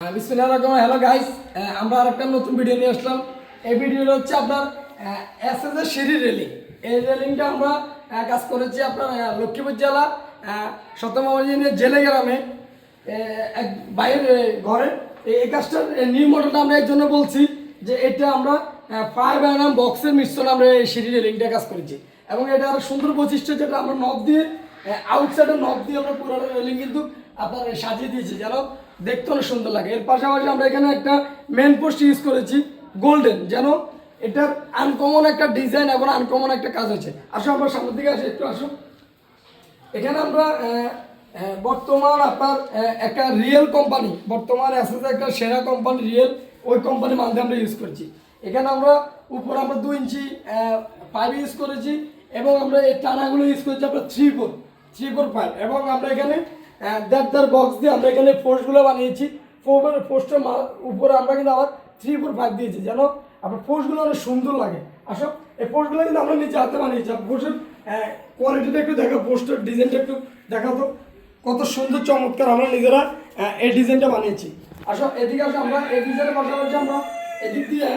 বিসমিল্লাহ Rahman hello guys আমরা আরেকটা নতুন ভিডিও নিয়ে আসলাম। এই ভিডিওটা হচ্ছে আপনার এস এস এর সিঁড়ি রেলিং এই রেলিংটা আমরা কাজ করেছি আপনার লক্ষ্মীপুর জেলা সত্যমাবাজিনের জেলে গ্রামে। এক বাইরের ঘরে। এই- কাজটার নিউ মডেলটা আমরা এর জন্য বলছি যে এটা আমরা ফাইভ এম বক্সের মিশ্রণে আমরা এই সিঁড়ি রেলিংটা কাজ করেছি। এবং এটা আরও সুন্দর বৈশিষ্ট্য, যেটা আমরা নব দিয়ে আউটসাইডে নব দিয়ে আমরা পুরো রেলিং কিন্তু আপনার সাজিয়ে দিয়েছি, যেন দেখতে অনেক সুন্দর লাগে। এর পাশাপাশি আমরা এখানে একটা মেন পোস্ট ইউজ করেছি গোল্ডেন যেন এটার আনকমন একটা ডিজাইন এবং আনকমন একটা কাজ হচ্ছে আসো, আমরা সামনের দিকে আসি, একটু আসো। এখানে আমরা বর্তমান আপনার একটা রিয়েল কোম্পানি বর্তমান অ্যাসেস একটা সেরা কোম্পানি রিয়েল ওই কোম্পানির মাধ্যমে আমরা ইউজ করছি। এখানে আমরা উপরে আমরা দু ইঞ্চি পাইপ ইউজ করেছি এবং আমরা এই টানাগুলো ইউজ করেছি আপনার three four three four five এবং আমরা এখানে দেড় দেড় বক্স দিয়ে আমরা এখানে পোস্টগুলো বানিয়েছি। ফোর পোস্টের উপরে আমরা কিন্তু আবার থ্রি ফোর ফাইভ দিয়েছি। যেন আপনার পোস্টগুলো অনেক সুন্দর লাগে। আসো, এই পোস্টগুলো কিন্তু আমরা নিজে হাতে বানিয়েছি। আর পোস্টের কোয়ালিটিটা একটু দেখো পোস্টের ডিজাইনটা একটু দেখা তো। কত সুন্দর, চমৎকার আমরা নিজেরা এই ডিজাইনটা বানিয়েছি। আসো, এদিকে আসো আমরা, এই ডিজাইনের পাশাপাশি আমরা এদিক দিয়ে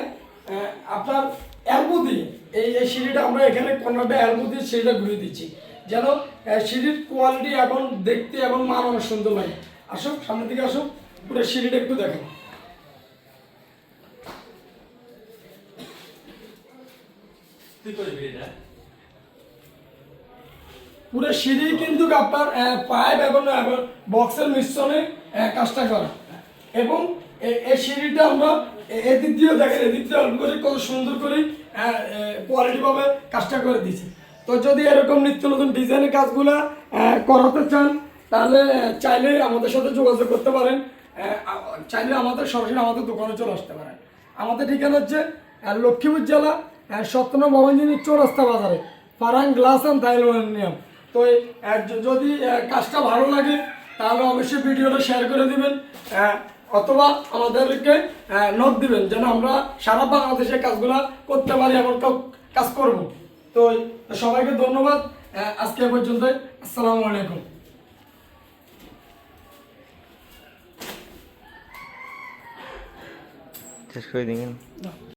আপনার অ্যালবো দিয়ে এই এই সিঁড়িটা আমরা এখানে কর্নারটা অ্যালবো দিয়ে সিঁড়িটা ঘুরিয়ে দিচ্ছি। যেন সিঁড়ির কোয়ালিটি এখন দেখতে এবং মান অনেক সুন্দর লাগে আসো সামনের দিকে আসো পুরো সিঁড়িটা একটু দেখো তুই করে বিয়ে না পুরো সিঁড়ি কিন্তু আপনার পাইপ এবং বক্সের মিশ্রণে কাজটা করা। এবং এই সিঁড়িটা আমরা এ- এদিক দিয়েও দেখেন এদিক দিয়ে অল্প করে কত সুন্দর করে কোয়ালিটি ভাবে কাজটা করে দিয়েছি। তো যদি এরকম নিত্য নতুন ডিজাইনের কাজগুলো করাতে চান, তাহলে চাইলে আমাদের সাথে যোগাযোগ করতে পারেন। চাইলে আমাদের সরাসরি আমাদের দোকানে চলে আসতে পারেন। আমাদের ঠিকানা হচ্ছে লক্ষ্মীপুর জেলা সত্যন ভবনজিনী চৌরাস্তা বাজারে, ফারাং গ্লাস অ্যান্ড থাইলোনিয়াম তো যদি কাজটা ভালো লাগে, তাহলে অবশ্যই ভিডিওটা শেয়ার করে দিবেন অথবা আমাদেরকে নোট দিবেন, যেন আমরা সারা বাংলাদেশে কাজগুলো করতে পারি, এমন কাজ করব। তো সবাইকে ধন্যবাদ। আজকে পর্যন্ত। আসসালামু আলাইকুম। শেষ করে দিন।